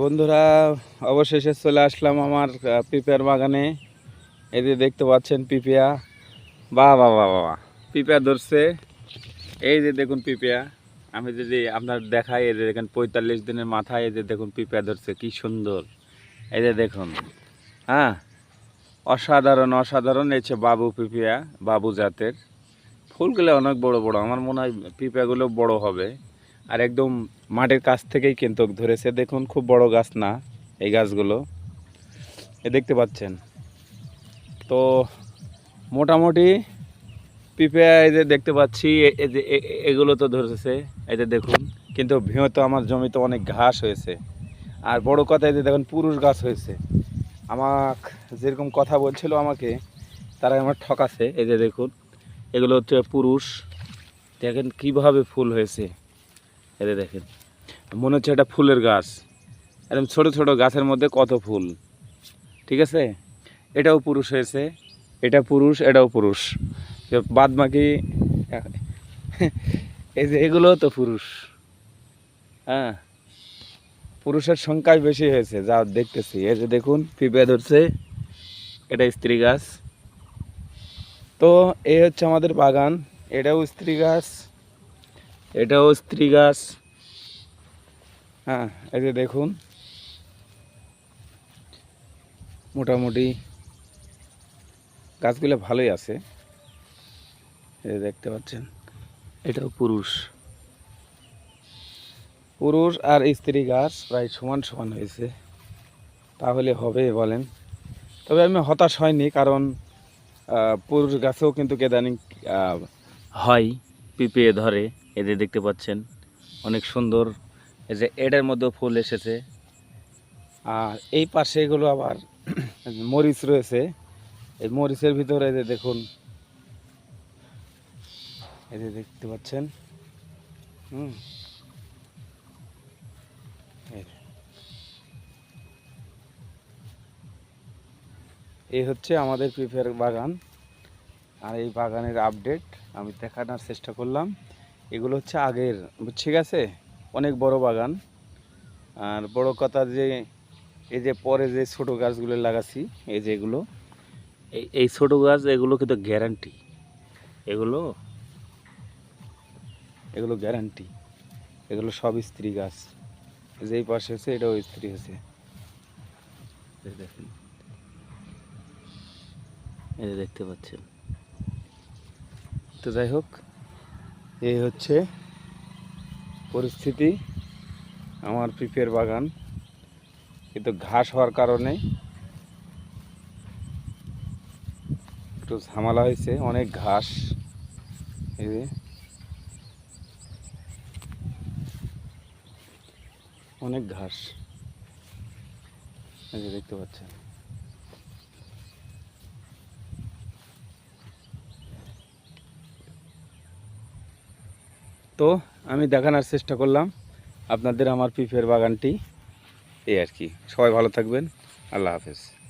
বন্ধুরা অবশেষে চলে আসলাম আমার আহ, বাগানে। এই যে দেখতে পাচ্ছেন পিপিয়া বা বাহ বাহ বাহ পিপিয়া ধরছে। এই যে দেখুন পিপিয়া আমি যদি আপনার দেখাই এই যে দেখেন পঁয়তাল্লিশ দিনের মাথায় এই যে দেখুন পিপিয়া ধরছে কি সুন্দর। এই যে দেখুন হ্যাঁ? অসাধারণ অসাধারণ হচ্ছে বাবু পিপিয়া বাবু জাতের। ফুলগুলো অনেক বড় বড় আমার মনে হয় পিপিয়াগুলো বড় হবে। আর একদম মাটির কাছ থেকেই কিন্তু ধরেছে। দেখুন, খুব বড় গাছ না এই গাছগুলো। এ দেখতে পাচ্ছেন। তো মোটামুটি পিঁপে এই যে দেখতে পাচ্ছি যে এগুলো তো ধরেছে। এই যে দেখুন, কিন্তু ভিও তো আমার জমিতে অনেক ঘাস হয়েছে। আর বড় কথা এই যে দেখুন, পুরুষ গাছ হয়েছে। আমাক যেরকম কথা বলছিল আমাকে, তারা আমার ঠকাছে। এই যে দেখুন, এগুলো হচ্ছে পুরুষ। দেখেন কীভাবে ফুল হয়েছে। এতে দেখেন। মনে হচ্ছে এটা ফুলের গাছ। এরকম ছোট ছোট গাছের মধ্যে কত ফুল। ঠিক আছে? এটাও পুরুষ হয়েছে, এটা পুরুষ, এটাও পুরুষ। বাদ বাকি এই যে এগুলো তো পুরুষ। হ্যাঁ পুরুষের সংখ্যাই বেশি হয়েছে, যা দেখতেছি। এই যে দেখুন পিঁপে ধরছে, এটা স্ত্রী গাছ। তো এই হচ্ছে আমাদের বাগান, এটাও স্ত্রী গাছ, এটাও স্ত্রী গাছ। হ্যাঁ এই যে দেখুন। মোটামুটি গাছগুলো ভালোই আছে। এই দেখতে পাচ্ছেন, এটাও পুরুষ। পুরুষ আর স্ত্রী গাছ প্রায় সমান সমান হয়েছে। তাহলে হবে বলেন। তবে আমি হতাশ হয়নি কারণ পুরুষ গাছেও কিন্তু কেদানিং হয় পিঁপে ধরে। এদের দেখতে পাচ্ছেন, অনেক সুন্দর এই যে এটার মধ্যেও ফুল এসেছে। আর এই পাশে এগুলো আবার মরিচ রয়েছে। এই মরিচের ভিতরে যে দেখুন যে দেখতে পাচ্ছেন, হুম, এই হচ্ছে আমাদের পিঁপের বাগান। আর এই বাগানের আপডেট আমি দেখানোর চেষ্টা করলাম। এগুলো হচ্ছে আগের, ঠিক আছে? অনেক বড় বাগান। আর বড় কথা যে, এই যে পরে যে ছোট গাছগুলো লাগাচ্ছি, এই যে এগুলো, এই এই ছোট গাছ, এগুলো কিন্তু গ্যারান্টি এগুলো এগুলো গ্যারান্টি এগুলো সব স্ত্রী গাছ। এই যে পাশে হচ্ছে, এটাও স্ত্রী দেখেন। এই দেখতে পাচ্ছেন। তো যাই হোক, এই হচ্ছে পরিস্থিতি আমার পিপের বাগান। কিন্তু ঘাস হওয়ার কারণে একটু ঝামেলা হয়েছে, অনেক ঘাস। অনেক ঘাস। দেখতে পাচ্ছেন। তো আমি দেখানোর চেষ্টা করলাম। আপনাদের আমার পিফের বাগানটি। এই আর কি। সবাই ভালো থাকবেন। আল্লাহ হাফেজ।